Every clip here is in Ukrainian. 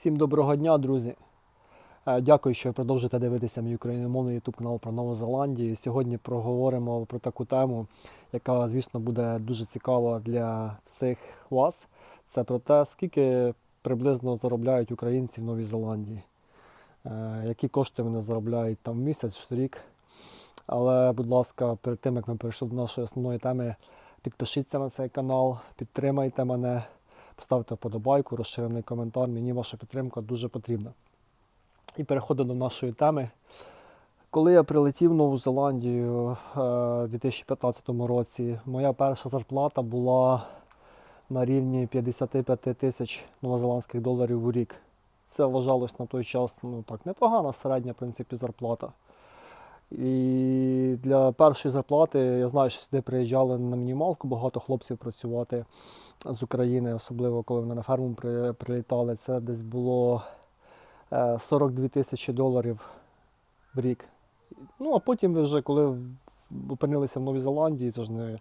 Всім доброго дня, друзі. Е, Дякую, що продовжуєте дивитися мій україномовний YouTube канал про Нову Зеландію. Сьогодні проговоримо про таку тему, яка, звісно, буде дуже цікава для всіх вас. Це про те, скільки приблизно заробляють українці в Новій Зеландії, Е, які кошти вони заробляють там в місяць, в рік. Але, будь ласка, перед тим як ми перейшли до нашої основної теми, підпишіться на цей канал, підтримайте мене, поставте вподобайку, розширений коментар. Мені ваша підтримка дуже потрібна. І переходимо до нашої теми. Коли я прилетів в Нову Зеландію е, у 2015 році, моя перша зарплата була на рівні 55 тисяч новозеландських доларів у рік. Це вважалось на той час ну, так, непогана середня в принципі, зарплата. І для першої зарплати я знаю, що сюди приїжджали на мінімалку багато хлопців працювати з України, особливо коли вони на ферму при- прилітали. Це десь було е, 42 тисячі доларів в рік. Ну, а потім вже, коли опинилися в Новій Зеландії, це ж не,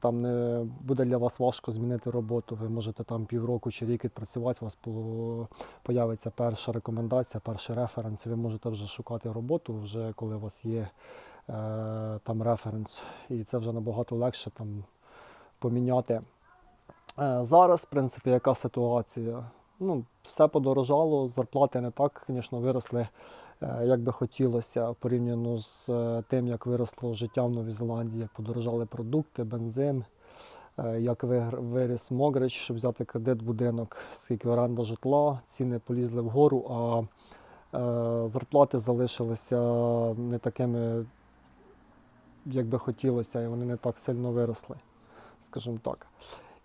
там не буде для вас важко змінити роботу. Ви можете там півроку чи рік відпрацювати, у вас появиться перша рекомендація, перший референс, і ви можете вже шукати роботу, вже коли у вас є е, там референс. І це вже набагато легше там поміняти. Е, Зараз, в принципі, яка ситуація? Ну, все подорожало, зарплати не так, звісно, виросли, е, як би хотілося, порівняно з е, тим, як виросло життя в Новій Зеландії, як подорожали продукти, бензин, е, як виріс Могрич, щоб взяти кредит будинок, скільки оренда житла, ціни полізли вгору, а е, зарплати залишилися не такими, як би хотілося, і вони не так сильно виросли, скажімо так.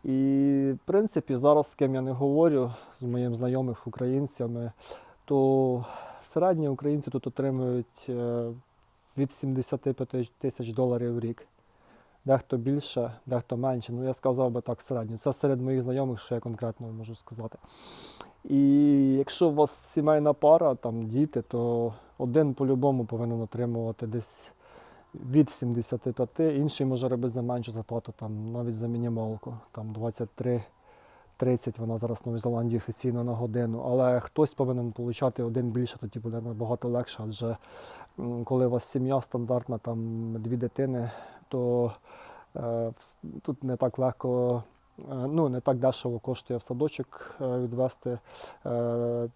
І, в принципі, зараз з ким я не говорю, з моїм знайомих українцями, то середні українці тут отримують е, від 75 тисяч доларів в рік. Дехто більше, дехто менше. Ну, я сказав би так середньо. Це серед моїх знайомих, що я конкретно можу сказати. І якщо у вас сімейна пара, там діти, то один по-любому повинен отримувати десь від 75, інший може робити за меншу зарплату, там, навіть за мінімалку, там 23 30 вона зараз в Новій Зеландії офіційно на годину. Але хтось повинен отримати один більше, тоді буде набагато легше. Адже коли у вас сім'я стандартна, там дві дитини, то е, тут не так легко. е, Ну, не так дешево коштує в садочок е, відвести. Е,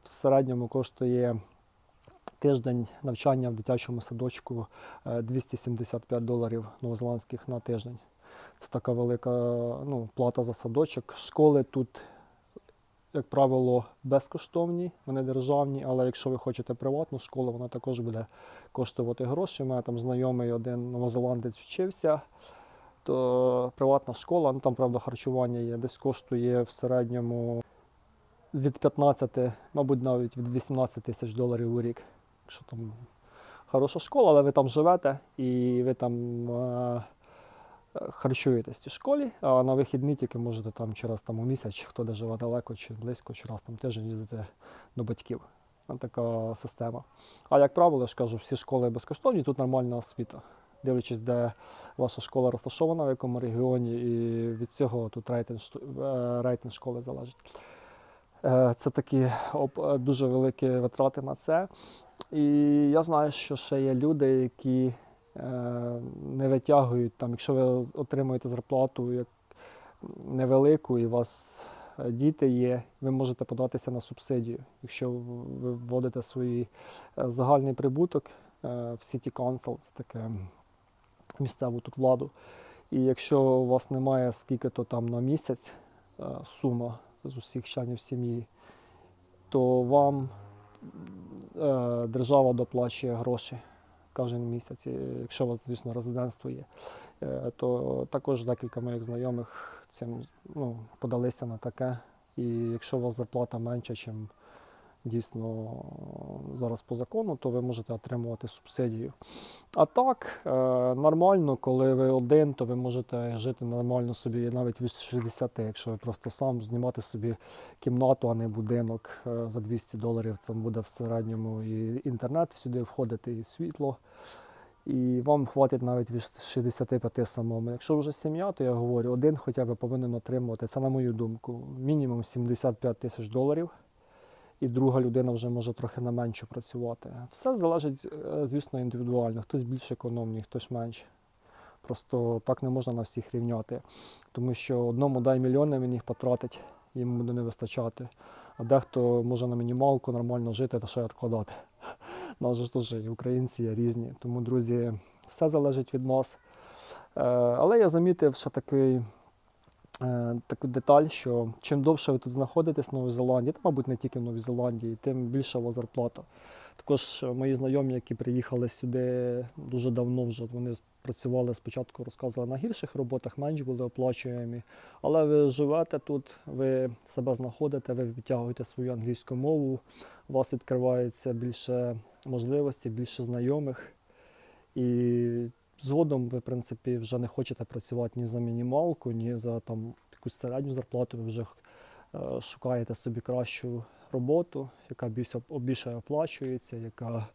В середньому коштує тиждень навчання в дитячому садочку е, 275 доларів новозеландських на тиждень. Це така велика ну, плата за садочок. Школи тут, як правило, безкоштовні, вони державні, але якщо ви хочете приватну школу, вона також буде коштувати гроші. У мене там знайомий один новозеландець вчився, то приватна школа, ну там, правда, харчування є, десь коштує в середньому від 15, мабуть, навіть від 18 тисяч доларів у рік. Якщо там хороша школа, але ви там живете і ви там е, харчуєтесь в школі, а на вихідні тільки можете там чи раз там у місяць, хто де живе далеко чи близько, чи раз там тиждень їздити до батьків. Така система. А як правило, я ж кажу, всі школи безкоштовні, тут нормальна освіта. Дивлячись, де ваша школа розташована, в якому регіоні, і від цього тут рейтинг, е, рейтинг школи залежить. Е, Це такі е, дуже великі витрати на це. І я знаю, що ще є люди, які не витягують, там, якщо ви отримуєте зарплату як невелику і у вас е, діти є, ви можете податися на субсидію. Якщо ви вводите свій е, загальний прибуток е, в City Council, це таке місцеву тут владу. І якщо у вас немає скільки-то там на місяць е, сума з усіх членів сім'ї, то вам е, держава доплачує гроші кожен місяць, якщо у вас, звісно, резидентство є. Е, то також декілька моїх знайомих цим ну, подалися на таке. І якщо у вас зарплата менша, ніж дійсно зараз по закону, то ви можете отримувати субсидію. А так, е, нормально, коли ви один, то ви можете жити нормально собі навіть від 60, якщо ви просто сам знімати собі кімнату, а не будинок е, за 200 доларів. Це буде в середньому і інтернет сюди входити, і світло. І вам хватить навіть від 65 самому. Якщо вже сім'я, то я говорю, один хоча б повинен отримувати, це на мою думку, мінімум 75 тисяч доларів. І друга людина вже може трохи на меншу працювати. Все залежить, е, звісно, індивідуально. Хтось більш економний, хтось менше. Просто так не можна на всіх рівняти. Тому що одному дай мільйони він їх потратить, їм буде не вистачати. А дехто може на мінімалку нормально жити та ще й відкладати. Нас ж теж і українці є різні. Тому, друзі, все залежить від нас. Е, Але я замітив ще такий, таку деталь, що чим довше ви тут знаходитесь в Новій Зеландії, та, мабуть, не тільки в Новій Зеландії, тим більша у вас зарплата. Також е, мої знайомі, які приїхали сюди дуже давно вже, вони працювали спочатку, розказували на гірших роботах, менш були оплачуємі. Але ви живете тут, ви себе знаходите, ви відтягуєте свою англійську мову, у вас відкривається більше можливостей, більше знайомих. І згодом ви, в принципі, вже не хочете працювати ні за мінімалку, ні за там, якусь середню зарплату. Ви вже е, шукаєте собі кращу роботу, яка більше, оплачується, яка,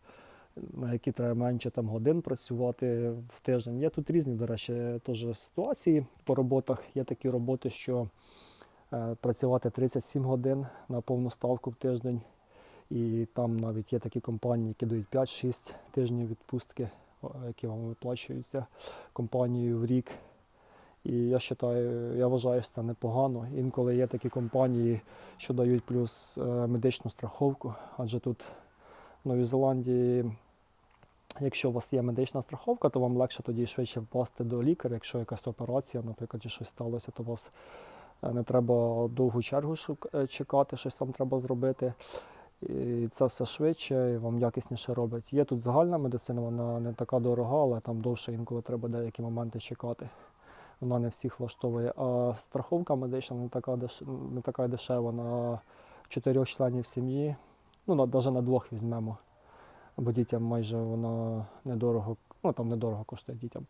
на якій треба менше там, годин працювати в тиждень. Є тут різні, до речі, теж ситуації по роботах. Є такі роботи, що е, працювати 37 годин на повну ставку в тиждень. І там навіть є такі компанії, які дають 5-6 тижнів відпустки, які вам виплачуються компанією в рік. І я вважаю, я вважаю, що це непогано. Інколи є такі компанії, що дають плюс е, медичну страховку, адже тут в Новій Зеландії, якщо у вас є медична страховка, то вам легше тоді швидше впасти до лікаря. Якщо якась операція, наприклад, чи щось сталося, то у вас е, не треба довгу чергу е, чекати, щось вам треба зробити. І це все швидше, і вам якісніше робить. Є тут загальна медицина, вона не така дорога, але там довше інколи треба деякі моменти чекати. Вона не всіх влаштовує. А страховка медична не така, деш... не така дешева на чотирьох членів сім'ї. Ну, на, навіть на двох візьмемо. Бо дітям майже вона недорого, ну там недорого коштує дітям.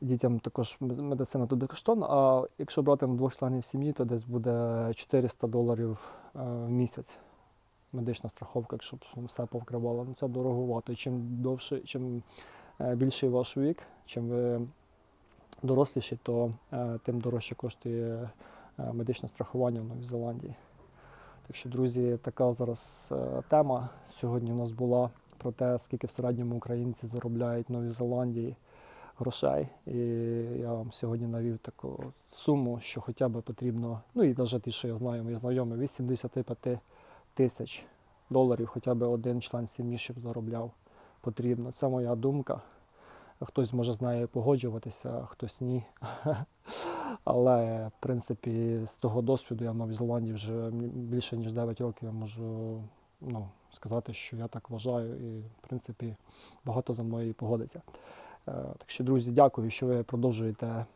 Дітям також медицина тут безкоштовна, а якщо брати на двох членів сім'ї, то десь буде 400 доларів е, в місяць медична страховка, якщо все повкривало. Ну це дороговато. Чим довше, чим е, більший ваш вік, чим ви доросліші, то е, тим дорожче коштує е, медичне страхування в Новій Зеландії. Так що, друзі, така зараз тема сьогодні у нас була про те, скільки в середньому українці заробляють в Новій Зеландії грошей. І я вам сьогодні навів таку суму, що хоча б потрібно, ну і навіть ті, що я знаю, мої знайомі, від 75 тисяч доларів хоча б один член сім'ї, щоб заробляв потрібно. Це моя думка. Хтось може з нею погоджуватися, хтось ні. Але, в принципі, з того досвіду я в Новій Зеландії вже більше ніж 9 років я можу ну, сказати, що я так вважаю, і, в принципі, багато за мною погодиться. Е, Так що, друзі, дякую, що ви продовжуєте е,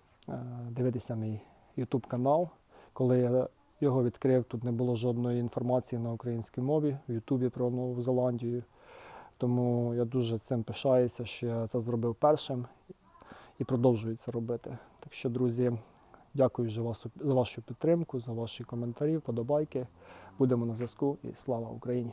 дивитися мій YouTube канал. Коли я його відкрив, тут не було жодної інформації на українській мові в Ютубі про Нову Зеландію. Тому я дуже цим пишаюся, що я це зробив першим і продовжую це робити. Так що, друзі, дякую за вашу підтримку, за ваші коментарі, вподобайки. Будемо на зв'язку і слава Україні!